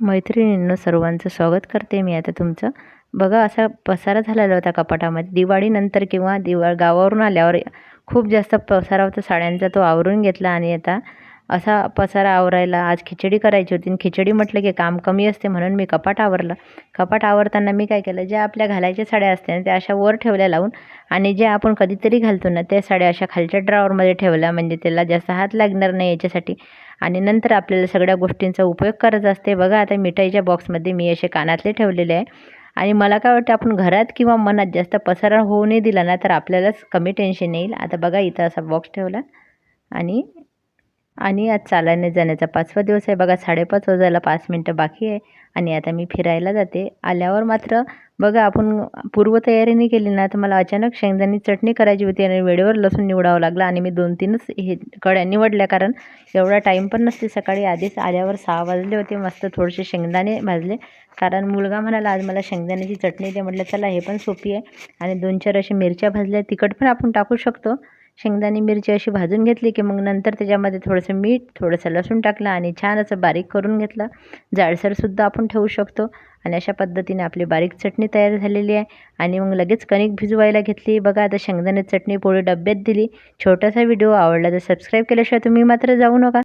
मैत्रिणींनो सर्वांचं स्वागत करते मी आता तुमचं. बघा असा पसारा झालेला होता कपाटामध्ये. दिवाळीनंतर किंवा दिवा गावावरून आल्यावर खूप जास्त पसारा होता. साड्यांचा तो आवरून घेतला आणि आता असा पसारा आवरायला. आज खिचडी करायची होती आणि खिचडी म्हटलं की काम कमी असते म्हणून मी कपाट आवरलं. कपाट आवरताना मी काय केलं ज्या आपल्या घालायच्या साड्या असते ना त्या अशा वर ठेवल्या लावून आणि ज्या आपण कधीतरी घालतो ना त्या साड्या अशा खालच्या ड्रॉवरमध्ये ठेवल्या. म्हणजे त्याला जास्त हात लागणार नाही याच्यासाठी. आणि नंतर आपल्याला सगळ्या गोष्टींचा उपयोग करत असते. बघा आता मिठाईच्या बॉक्समध्ये मी असे कानातले ठेवलेले आहे. आणि मला काय वाटतं आपण घरात किंवा मनात जास्त पसारा होऊ नाही दिला ना तर आपल्यालाच कमी टेन्शन येईल. आता बघा इथं असा बॉक्स ठेवला आणि आणि आज चालायने जाण्याचा पाचवा दिवस आहे. बघा साडेपाच वाजायला पाच मिनटं बाकी आहे आणि आता मी फिरायला जाते. आल्यावर मात्र बघा आपण पूर्वतयारी नाही केली ना तर मला अचानक शेंगदाणी चटणी करायची होती आणि वेळेवर लसूण निवडावं लागलं आणि मी दोन तीनच हे कड्या निवडल्या. कारण एवढा टाईम पण नसते. सकाळी आधीच आल्यावर सहा वाजले होते. मस्त थोडेसे शेंगदाणे भाजले. कारण मुलगा म्हणाला आज मला शेंगदाण्याची चटणी दे. म्हटलं चला हे पण सोपी आहे. आणि दोन चार अशा मिरच्या भाजल्या. तिखट पण आपण टाकू शकतो. शेंगदाणे मिरची अशी भाजून घेतली की मग नंतर त्याच्यामध्ये थोडंसं मीठ थोडंसं लसूण टाकलं आणि छान असं बारीक करून घेतलं. जाडसरसुद्धा आपण ठेवू शकतो आणि अशा पद्धतीने आपली बारीक चटणी तयार झालेली आहे. आणि मग लगेच कणिक भिजवायला घेतली. बघा आता शेंगदाणे चटणी पोळी डब्यात दिली. छोटासा व्हिडिओ आवडला तर सबस्क्राईब केल्याशिवाय तुम्ही मात्र जाऊ नका.